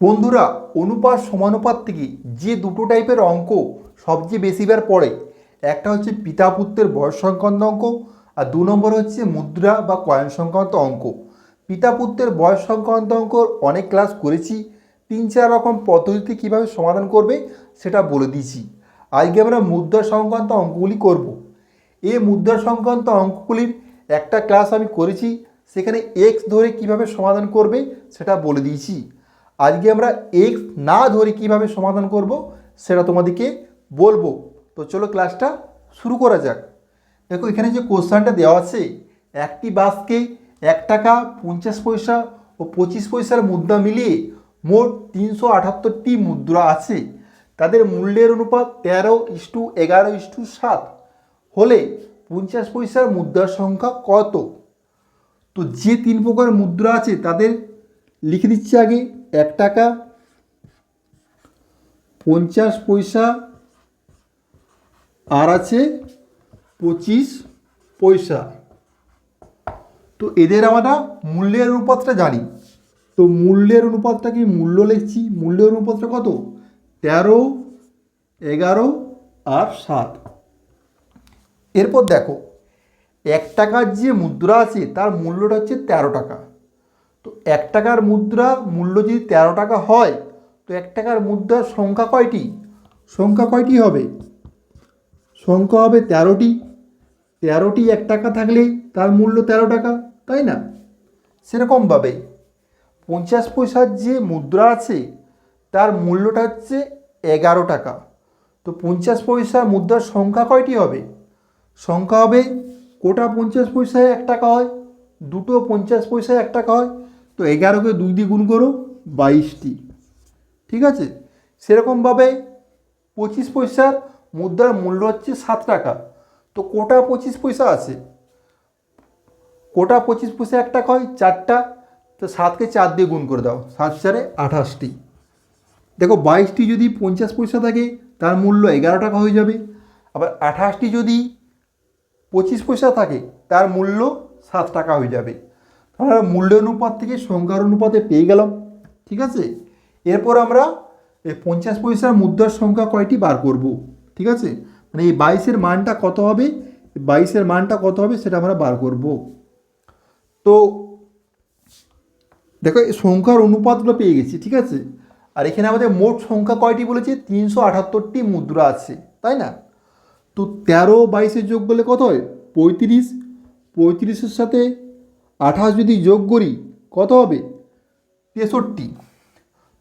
বন্ধুরা, অনুপাত সমানুপাত থেকে যে দুটো টাইপের অঙ্ক সবচেয়ে বেশিবার পড়ে, একটা হচ্ছে পিতা পুত্রের বয়স সংক্রান্ত অঙ্ক আর দু নম্বর হচ্ছে মুদ্রা বা কয়েন সংক্রান্ত অঙ্ক। পিতা পুত্রের বয়স সংক্রান্ত অঙ্ক অনেক ক্লাস করেছি, তিন চার রকম পদ্ধতিতে কীভাবে সমাধান করবে সেটা বলে দিয়েছি। আজকে আমরা মুদ্রা সংক্রান্ত অঙ্কগুলি করব। এই মুদ্রা সংক্রান্ত অঙ্কগুলির একটা ক্লাস আমি করেছি, সেখানে এক্স ধরে কীভাবে সমাধান করবে সেটা বলে দিয়েছি। আজকে আমরা এক্স না ধরে কীভাবে সমাধান করব সেটা তোমাদেরকে বলব। তো চলো ক্লাসটা শুরু করা যাক। দেখো, এখানে যে কোশ্চানটা দেওয়া আছে, একটি বাসকে এক টাকা পঞ্চাশ পয়সা ও পঁচিশ পয়সার মুদ্রা মিলিয়ে মোট তিনশো আটাত্তরটি মুদ্রা আছে। তাদের মূল্যের অনুপাত তেরো ইস্টু এগারো ইস্টু সাত। হলে পঞ্চাশ পয়সার মুদ্রার সংখ্যা কত? তো যে তিন প্রকার মুদ্রা আছে, তাদের লিখে দিচ্ছি আগে। এক টাকা, পঞ্চাশ পয়সা, আর আছে পঁচিশ পয়সা। তো এদের আমরা মূল্যের অনুপাতটা জানি। তো মূল্যের অনুপাতটা কি মূল্য লিখছি? মূল্যের অনুপাতটা কত? তেরো, এগারো আর সাত। এরপর দেখো, এক টাকার যে মুদ্রা আছে, তার মূল্যটা হচ্ছে তেরো টাকা। তো এক টাকার মুদ্রা মূল্য যদি তেরো টাকা হয়, তো এক টাকার মুদ্রার সংখ্যা কয়টি? সংখ্যা কয়টি হবে? সংখ্যা হবে তেরোটি। তেরোটি এক টাকা থাকলে তার মূল্য তেরো টাকা, তাই না? সেরকমভাবে পঞ্চাশ পয়সার যে মুদ্রা আছে, তার মূল্যটা হচ্ছে এগারো টাকা। তো পঞ্চাশ পয়সা মুদ্রার সংখ্যা কয়টি হবে? সংখ্যা হবে, কোটা পঞ্চাশ পয়সায় এক টাকা হয়, দুটো পঞ্চাশ পয়সায় এক টাকা হয় তো এগারোকে দুই দিয়ে গুণ করো, বাইশটি। ঠিক আছে? সেরকমভাবে পঁচিশ পয়সার মুদ্রার মূল্য হচ্ছে সাত টাকা। তো কোটা পঁচিশ পয়সা আছে। কোটা পঁচিশ পয়সা এক টাকা হয়, চারটা। তো সাতকে চার দিয়ে গুণ করে দাও, সাত চারে আঠাশটি। দেখো, বাইশটি যদি পঞ্চাশ পয়সা থাকে, তার মূল্য এগারো টাকা হয়ে যাবে। আবার আঠাশটি যদি পঁচিশ পয়সা থাকে, তার মূল্য সাত টাকা হয়ে যাবে। আমরা মূল্য অনুপাত থেকে সংখ্যার অনুপাতে পেয়ে গেলাম, ঠিক আছে? এরপর আমরা এই পঞ্চাশ পয়সার মুদ্রার সংখ্যা কয়টি বার করব, ঠিক আছে? মানে এই বাইশের মানটা কত হবে? বাইশের মানটা কত হবে সেটা আমরা বার করব। তো দেখো, এই সংখ্যার অনুপাতগুলো পেয়ে গেছি, ঠিক আছে? আর এখানে আমাদের মোট সংখ্যা কয়টি বলেছে? তিনশো আটাত্তরটি মুদ্রা আছে, তাই না? তো তেরো বাইশের যোগ করলে কত হয়? পঁয়ত্রিশ। পঁয়ত্রিশের সাথে আঠাশ যদি যোগ করি, কত হবে? তেষট্টি।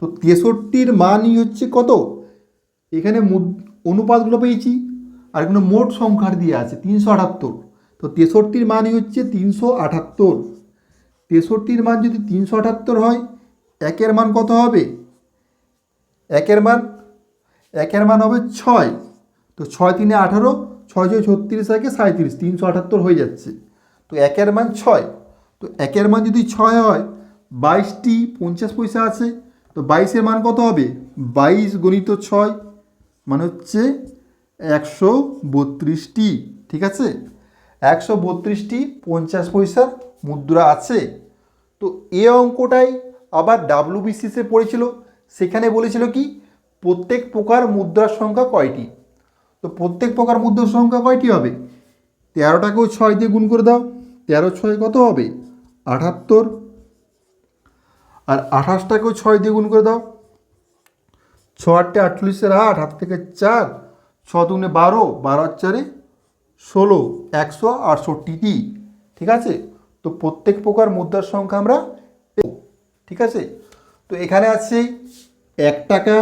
তো তেষট্টির মানই হচ্ছে কত? এখানে অনুপাতগুলো পেয়েছি, আর এখানে মোট সংখ্যার দিয়ে আছে, তিনশো আটাত্তর। তো তেষট্টির মানই হচ্ছে তিনশো আটাত্তর। তেষট্টির মান যদি তিনশো আটাত্তর হয়, একের মান কত হবে? একের মান একের মান হবে ছয়। তো ছয় তিনে আঠারো, ছয় ছয় ছত্রিশ একে সাঁত্রিশ তিনশো আটাত্তর হয়ে যাচ্ছে। তো একের মান ছয়। তো একের মান যদি ছয় হয়, বাইশটি পঞ্চাশ পয়সা আছে, তো বাইশের মান কত হবে? বাইশ গণিত ছয় মানে হচ্ছে একশো বত্রিশটি, ঠিক আছে? একশো বত্রিশটি পঞ্চাশ পয়সার মুদ্রা আছে। তো এ অঙ্কটাই আবার ডাব্লিউবিসিসে পড়েছিল, সেখানে বলেছিল কি? প্রত্যেক প্রকার মুদ্রার সংখ্যা কয়টি? তো প্রত্যেক প্রকার মুদ্রার সংখ্যা কয়টি হবে? তেরোটাকেও ছয় দিয়ে গুণ করে দাও, তেরো ছয় কত হবে? আটাত্তর আর আঠাশটাকেও ছয় দিয়ে গুণ করে দাও। ছ আটটে আটচল্লিশের আট, হাত থেকে চার, ছ দুগুণে বারো বারো চারে ষোলো, একশো আটষট্টিটি ঠিক আছে? তো প্রত্যেক প্রকার মুদ্রার সংখ্যা আমরা। ঠিক আছে? তো এখানে আছে এক টাকা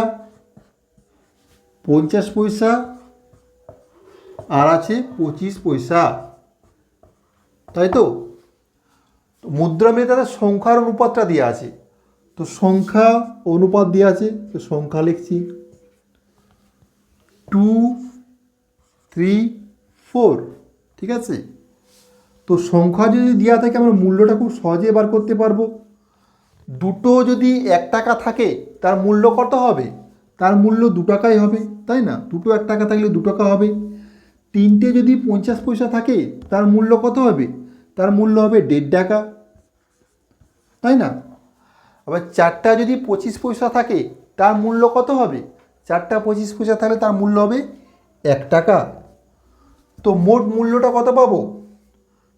পঞ্চাশ পয়সা আর আছে পঁচিশ পয়সা। তাই তো? তো মুদ্রা মেয়ে তাদের সংখ্যার অনুপাতটা দেওয়া আছে। তো সংখ্যা অনুপাত দেওয়া আছে, তো সংখ্যা লিখছি টু থ্রি ফোর ঠিক আছে? তো সংখ্যা যদি দেওয়া থাকে, আমরা মূল্যটা খুব সহজে বার করতে পারব। দুটো যদি এক টাকা থাকে, তার মূল্য কত হবে? তার মূল্য দু টাকাই হবে, তাই না? দুটো এক টাকা থাকলে দু টাকা হবে। তিনটে যদি পঞ্চাশ পয়সা থাকে, তার মূল্য কত হবে? তার মূল্য হবে দেড় টাকা। তাই না? আবার চারটা যদি পঁচিশ পয়সা থাকে, তার মূল্য কত হবে? চারটা পঁচিশ পয়সা থাকলে তার মূল্য হবে এক টাকা। তো মোট মূল্যটা কত পাবো?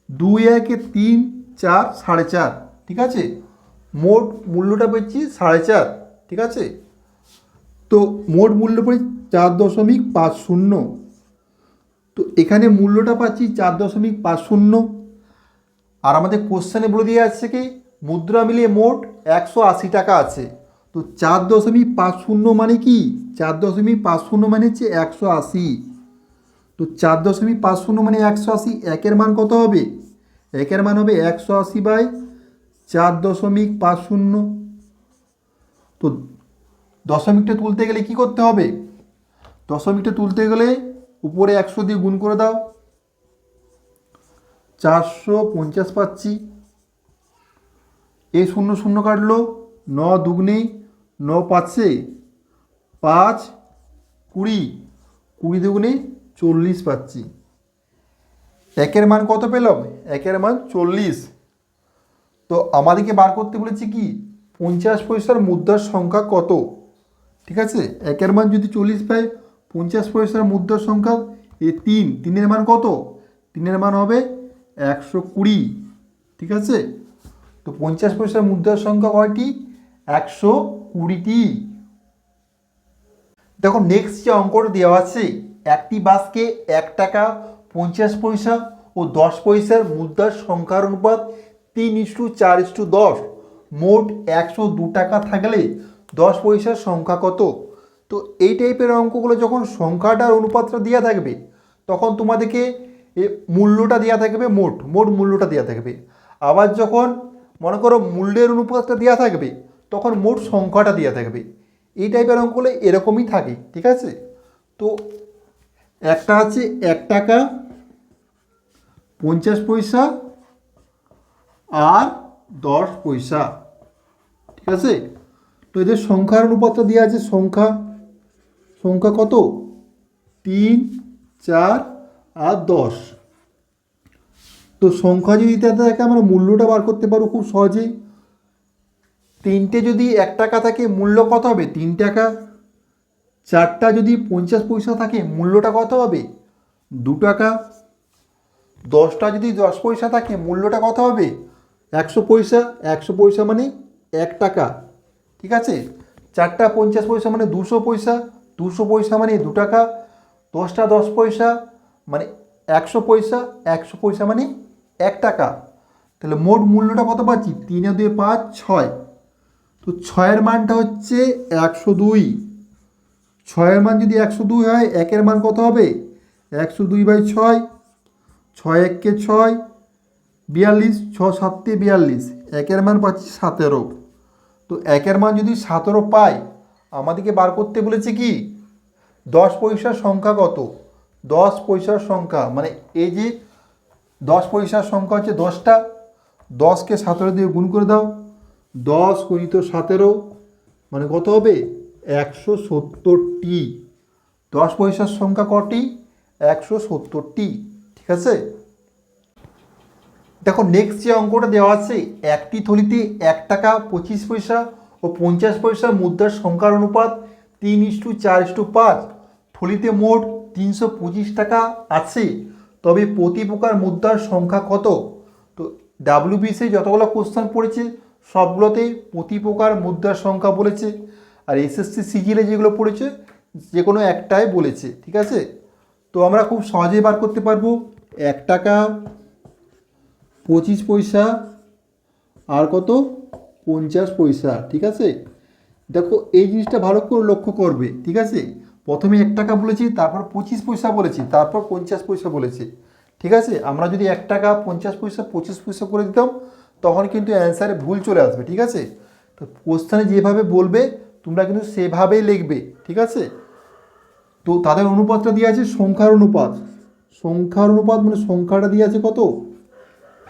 দুই একে তিন, চার, সাড়ে চার, ঠিক আছে? মোট মূল্যটা পেয়েছি সাড়ে চার, ঠিক আছে? তো মোট মূল্য পড়ে চার দশমিক পাঁচ শূন্য। তো এখানে মূল্যটা পাচ্ছি চার দশমিক পাঁচ শূন্য। আর আমাদের কোশ্চেনে বলে দিয়ে যাচ্ছে কি? মুদ্রা মিলিয়ে মোট একশো আশি টাকা আছে। তো চার দশমিক পাঁচ শূন্য মানে কি? চার দশমিক পাঁচ শূন্য মানে হচ্ছে একশো আশি। তো চার দশমিক পাঁচ শূন্য মানে একশো আশি, একের মান কত হবে? একের মান হবে একশো আশি বাই চার দশমিক পাঁচ শূন্য। তো দশমিকটা তুলতে গেলে কি করতে হবে? দশমিকটা তুলতে গেলে উপরে একশো দিয়ে গুণ করে দাও। চারশো পঞ্চাশ পাচ্ছি। এ শূন্য শূন্য কাটলো, ন দুগুণে ন পাঁচে পাঁচ কুড়ি কুড়ি দুগুণে চল্লিশ পাচ্ছি। একের মান কত পেলাম? একের মান চল্লিশ। তো আমাদেরকে বার করতে বলেছি কি? পঞ্চাশ পয়সার মুদ্রার সংখ্যা কত? ঠিক আছে? একের মান যদি চল্লিশ পাই, পঞ্চাশ পয়সার মুদ্রার সংখ্যা এ তিন। তিনের মান কত? তিনের মান হবে একশো কুড়ি। ঠিক আছে? তো পঞ্চাশ পয়সার মুদ্রার সংখ্যা কয়টি? একশো কুড়িটি। দেখো নেক্সট যে অঙ্কটা দেওয়া আছে, একটি বাসকে এক টাকা পঞ্চাশ পয়সা ও দশ পয়সার মুদ্রার সংখ্যার অনুপাত তিন ইস্টু চার ইস্টু দশ। মোট একশো দু টাকা থাকলে দশ পয়সার সংখ্যা কত? তো এই টাইপের অঙ্কগুলো যখন সংখ্যাটার অনুপাতটা দেওয়া থাকবে, তখন তোমাদেরকে মূল্যটা দেওয়া থাকবে মোট মোট মূল্যটা দেওয়া থাকবে। আবার যখন মনে করো মূল্যের অনুপাতটা দেওয়া থাকবে, তখন মোট সংখ্যাটা দেওয়া থাকবে। এই টাইপের অঙ্কগুলো এরকমই থাকে, ঠিক আছে? তো একটা আছে এক টাকা পঞ্চাশ পয়সা আর দশ পয়সা, ঠিক আছে? তো এদের সংখ্যার অনুপাতটা দেওয়া আছে সংখ্যা সংখ্যা কত? তিন, চার আর দশ। তো সংখ্যা যদি থাকে, আমরা মূল্যটা বার করতে পারব খুব সহজেই। তিনটে যদি এক টাকা থাকে, মূল্য কত হবে? তিন টাকা। চারটা যদি পঞ্চাশ পয়সা থাকে, মূল্যটা কত হবে? দু টাকা। দশটা যদি দশ পয়সা থাকে, মূল্যটা কত হবে? একশো পয়সা। একশো পয়সা মানে এক টাকা। ঠিক আছে? চারটা পঞ্চাশ পয়সা মানে দুশো পয়সা। দুশো পয়সা মানে দু টাকা। দশটা দশ পয়সা মানে একশো পয়সা। একশো পয়সা মানে এক টাকা। তাহলে মোট মূল্যটা কত পাচ্ছি? তিনে দুই পাঁচ, ছয়। তো ছয়ের মানটা হচ্ছে একশো দুই। ছয়ের মান যদি একশো দুই হয়, একের মান কত হবে? একশো দুই বাই ছয়। ছয় এককে ছয়, বিয়াল্লিশ। ছ সাতে বিয়াল্লিশ। একের মান পাচ্ছি সতেরো। তো একের মান যদি সতেরো পাই, আমাদেরকে বার করতে বলেছে কি? দশ পয়সার সংখ্যা কত? দশ পয়সার সংখ্যা। মানে এই যে দশ পয়সার সংখ্যা হচ্ছে দশটা। দশকে সতেরো দিয়ে গুণ করে দাও। দশ গুণিত সতেরো মানে কত হবে? একশো সত্তরটি। দশ পয়সার সংখ্যা কটি? একশো সত্তরটি। ঠিক আছে? দেখো নেক্সট যে অঙ্কটা দেওয়া আছে, একটি থলিতে এক টাকা পঁচিশ পয়সা ও পঞ্চাশ পয়সা মুদ্রার সংখ্যার অনুপাত তিন ইস্টু চার ইস্টু পাঁচ। থলিতে মোট তিনশো পঁচিশ টাকা আছে। তবে প্রতি প্রকার মুদ্রার সংখ্যা কত? তো ডাব্লিউবিসি যতগুলো কোশ্চেন পড়েছে সবগুলোতেই প্রতি প্রকার মুদ্রার সংখ্যা বলেছে। আর এসএসসি সিজিএলে যেগুলো পড়েছে, যে কোনো একটাই বলেছে, ঠিক আছে? তো আমরা খুব সহজেই বার করতে পারব। এক টাকা, পঁচিশ পয়সা, আর কত? পঞ্চাশ পয়সা, ঠিক আছে? দেখো, এই জিনিসটা ভালো করে লক্ষ্য করবে, ঠিক আছে? প্রথমে এক টাকা বলেছি, তারপর পঁচিশ পয়সা বলেছি, তারপর পঞ্চাশ পয়সা বলেছি। ঠিক আছে? আমরা যদি এক টাকা পঞ্চাশ পয়সা, পঁচিশ পয়সা করে দিতাম, তখন কিন্তু অ্যান্সারে ভুল চলে আসবে, ঠিক আছে? তো কোশ্চানে যেভাবে বলবে, তোমরা কিন্তু সেভাবেই লিখবে, ঠিক আছে? তো তাদের অনুপাতটা দিয়ে আছে সংখ্যার অনুপাত। সংখ্যার অনুপাত মানে সংখ্যাটা দিয়ে আছে কত?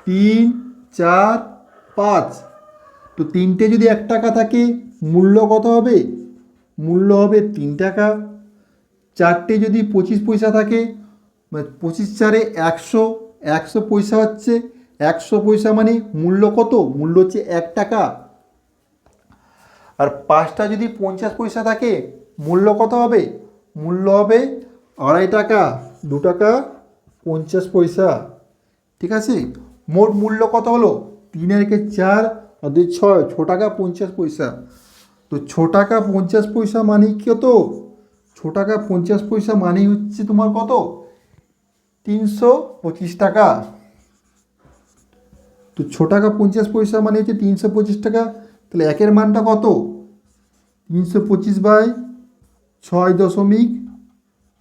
তিন, চার, পাঁচ। তো তিনটে যদি এক টাকা থাকে, মূল্য কত হবে? মূল্য হবে তিন টাকা। চারটে যদি পঁচিশ পয়সা থাকে মানে পঁচিশ চারে একশো একশো পয়সা হচ্ছে, একশো পয়সা মানে মূল্য কত? মূল্য হচ্ছে এক টাকা। আর পাঁচটা যদি পঞ্চাশ পয়সা থাকে, মূল্য কত হবে? মূল্য হবে আড়াই টাকা, দু টাকা পঞ্চাশ পয়সা। ঠিক আছে? মোট মূল্য কত হলো? তিন একে চার, আর দুই ছয় ছ টাকা পঞ্চাশ পয়সা। তো ছ টাকা পঞ্চাশ পয়সা মানে কত? ছ টাকা পঞ্চাশ পয়সা মানে হচ্ছে তোমার কত? তিনশো পঁচিশ টাকা। তো ছ টাকা পঞ্চাশ পয়সা মানে হচ্ছে তিনশো পঁচিশ টাকা। তাহলে একের মানটা কত? তিনশো পঁচিশ বাই ছয় দশমিক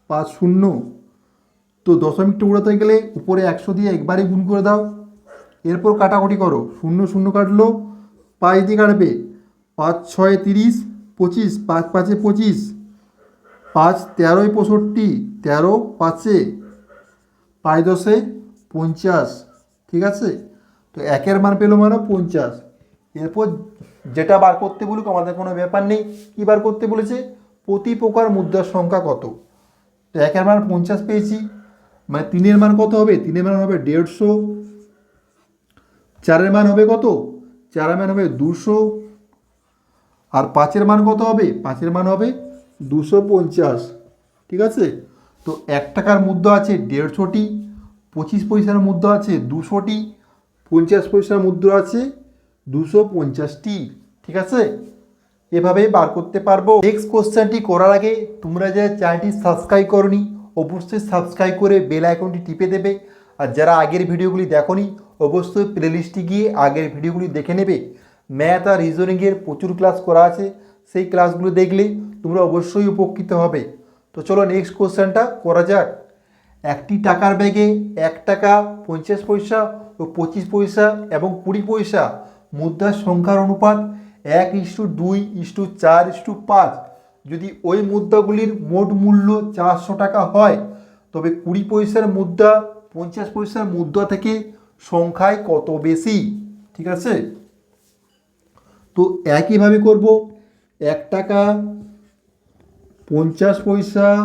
পাঁচ শূন্য। তো দশমিকটা উড়াতে গেলে উপরে একশো দিয়ে একবারে গুণ করে দাও। এরপর কাটাকুটি করো। শূন্য শূন্য কাটলো, পাঁচ দিয়ে কাটবে। পাঁচ, ছয়, তিরিশ, পঁচিশ, পাঁচ, পাঁচে পঁচিশ। পাঁচ, তেরোই পঁয়ষট্টি, তেরো পাঁচে, পাঁচ দশে পঞ্চাশ, ঠিক আছে? তো একের মান পেল মানে পঞ্চাশ। এরপর যেটা বার করতে বলুক, আমাদের কোনো ব্যাপার নেই। কী বার করতে বলেছে? প্রতি প্রকার মুদ্রার সংখ্যা কত? তো একের মান পঞ্চাশ পেয়েছি। মানে তিনের মান কত হবে? তিনের মান হবে দেড়শো। চারের মান হবে কত? চারের মান হবে দুশো। আর পাঁচের মান কত হবে? পাঁচের মান হবে দুশো পঞ্চাশ, ঠিক আছে? তো এক টাকার মুদ্রা আছে দেড়শোটি, পঁচিশ পয়সার মুদ্রা আছে দুশোটি, পঞ্চাশ পয়সার মুদ্রা আছে দুশো পঞ্চাশটি, ঠিক আছে? এভাবে বার করতে পারব। নেক্সট কোশ্চেনটি করার আগে তোমরা যে চ্যানেলটি সাবস্ক্রাইব করনি, অবশ্যই সাবস্ক্রাইব করে বেল আইকনটি টিপে দেবে। আর যারা আগের ভিডিওগুলি দেখোনি, অবশ্যই প্লেলিস্টে গিয়ে আগের ভিডিওগুলি দেখে নেবে। ম্যাথ আর রিজনিংয়ের প্রচুর ক্লাস করা আছে। সেই ক্লাসগুলো দেখলে তোমরা অবশ্যই উপকৃত হবে। তো চলো নেক্সট কোশ্চেনটা করা যাক। একটি টাকার ব্যাগে এক টাকা পঞ্চাশ পয়সা ও পঁচিশ পয়সা এবং কুড়ি পয়সা। মুদ্রার সংখ্যার অনুপাত এক ইস্টু দুই ইস্টু চার ইস্টু পাঁচ। যদি ওই মুদ্রাগুলির মোট মূল্য চারশো টাকা হয়, তবে কুড়ি পয়সার মুদ্রা পঞ্চাশ পয়সার মুদ্রা থেকে সংখ্যায় কত বেশি? ঠিক আছে? তো একইভাবে করব। এক টাকা পঞ্চাশ পয়সা।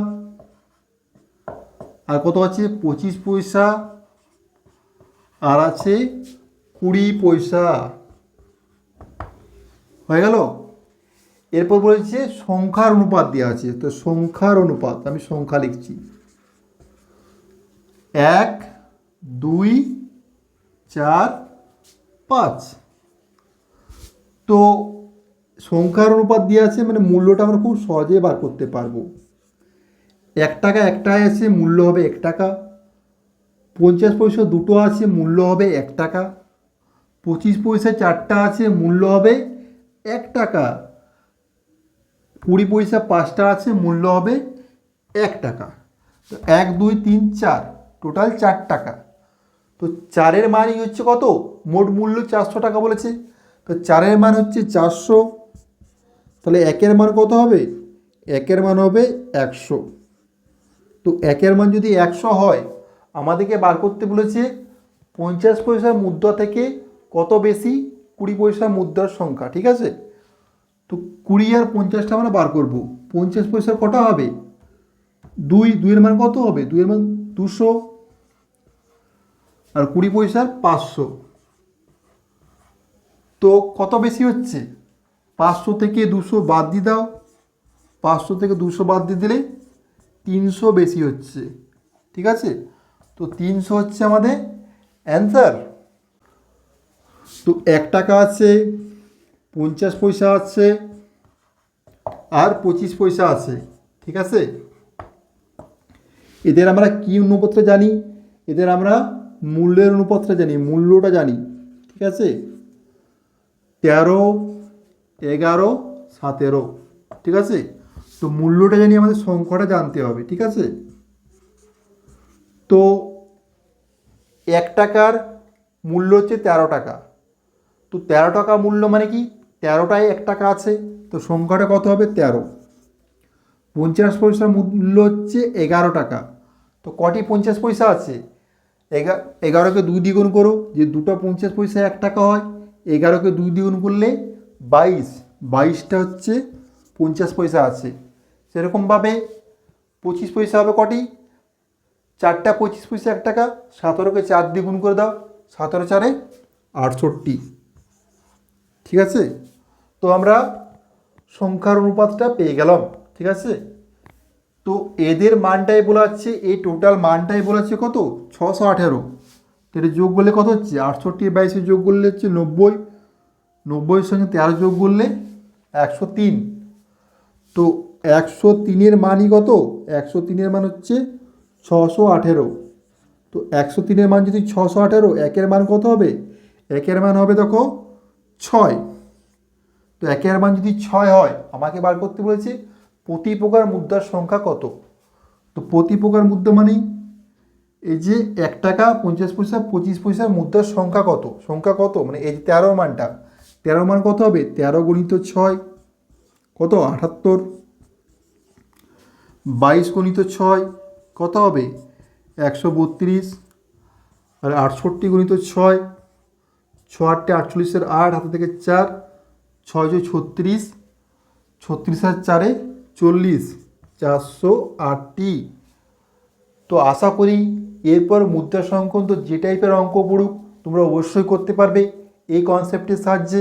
আর কত আছে? পঁচিশ পয়সা। আর আছে কুড়ি পয়সা। হয়ে গেল? এরপর বলেছে সংখ্যার অনুপাত দেওয়া আছে। তো সংখ্যার অনুপাত, আমি সংখ্যা লিখছি। এক, দুই, চার, পাঁচ। তো সংখ্যার অনুপাত দিয়ে আছে মানে মূল্যটা আমরা খুব সহজে বার করতে পারব। এক টাকা একটাই আছে, মূল্য হবে এক টাকা। পঞ্চাশ পয়সা দুটো আছে, মূল্য হবে এক টাকা। পঁচিশ পয়সা চারটা আছে, মূল্য হবে এক টাকা। কুড়ি পয়সা পাঁচটা আছে, মূল্য হবে এক টাকা। তো এক, দুই, তিন, চার, টোটাল চার টাকা। তো চারের মানই হচ্ছে কত? মোট মূল্য চারশো টাকা বলেছে। তো চারের মান হচ্ছে চারশো। তাহলে একের মান কত হবে? একের মান হবে একশো। তো একের মান যদি একশো হয়, আমাদেরকে বার করতে বলেছে পঞ্চাশ পয়সার মুদ্রা থেকে কত বেশি? কুড়ি পয়সার মুদ্রার সংখ্যা, ঠিক আছে? তো কুড়ি আর পঞ্চাশটা আমরা বার করব। পঞ্চাশ পয়সার কটা হবে? দুই। দুইয়ের মান কত হবে? দুইয়ের মান দুশো। আর কুড়ি পয়সার পাঁচশো। তো কত বেশি হচ্ছে? পাঁচশো থেকে দুশো বাদ দিয়ে দাও। পাঁচশো থেকে দুশো বাদ দিয়ে দিলে তিনশো বেশি হচ্ছে। ঠিক আছে? তো তিনশো হচ্ছে আমাদের অ্যান্সার তো এক টাকা আছে, পঞ্চাশ পয়সা আছে, আর পঁচিশ পয়সা আছে। ঠিক আছে? এদের আমরা কী অনুপাত্র জানি? এদের আমরা মূল্যের অনুপাত্র জানি, মূল্যটা জানি। ঠিক আছে? তেরো এগারো, সতেরো, ঠিক আছে? তো মূল্যটা জানি আমাদের সংখ্যাটা জানতে হবে, ঠিক আছে? তো এক টাকার মূল্য হচ্ছে তেরো টাকা। তো তেরো টাকা মূল্য মানে কি? তেরোটায় এক টাকা আছে, তো সংখ্যাটা কত হবে? তেরো। পঞ্চাশ পয়সার মূল্য হচ্ছে এগারো টাকা। তো কটি পঞ্চাশ পয়সা আছে? এগা, এগারোকে দুই দ্বিগুণ করো, যে দুটো পঞ্চাশ পয়সা এক টাকা হয়, এগারোকে দুই দ্বিগুণ করলে বাইশ, বাইশটা হচ্ছে পঞ্চাশ পয়সা আছে। সেরকমভাবে পঁচিশ পয়সা হবে কটি? চারটা পঁচিশ পয়সা এক টাকা, সতেরোকে চার দিয়ে গুণ করে দাও, সতেরো চারে আটষট্টি। ঠিক আছে? তো আমরা সংখ্যার অনুপাতটা পেয়ে গেলাম, ঠিক আছে? তো এদের মানটাই বলা হচ্ছে, এই টোটাল মানটাই বলা হচ্ছে কত? ছশো আঠেরো। এটা যোগ করলে কত হচ্ছে? আটষট্টি বাইশে যোগ করলে হচ্ছে নব্বই। নব্বইয়ের সঙ্গে তেরো যোগ করলে একশো তিন। তো একশো তিনের মানই কত? একশো তিনের মান হচ্ছে ছশো আঠেরো। তো একশো তিনের মান যদি ছশো আঠেরো, একের মান কত হবে? একের মান হবে দেখো ছয়। তো একের মান যদি ছয় হয়, আমাকে বার করতে বলেছে প্রতি প্রকার মুদ্রার সংখ্যা কত? তো প্রতি প্রকার মুদ্রা মানেই এই যে এক টাকা পঞ্চাশ পয়সা পঁচিশ পয়সার মুদ্রার সংখ্যা কত? সংখ্যা কত? মানে এই যে তেরো মানটা। তেরো মান কত হবে? তেরো গণিত ছয়, কত? আটাত্তর। বাইশ গণিত ছয়, কত হবে? একশো বত্রিশ। আর আটষট্টি গণিত ছয় ছ আটটে আটচল্লিশের আট, হাতে থেকে চার, ছয় ছয় ছত্রিশ ছত্রিশ আর চারে চল্লিশ, চারশো আটটি। তো আশা করি এরপর মুদ্রা সংক্রান্ত যে টাইপের অঙ্ক পড়ুক, তোমরা অবশ্যই করতে পারবে। এই কনসেপ্টের সাহায্যে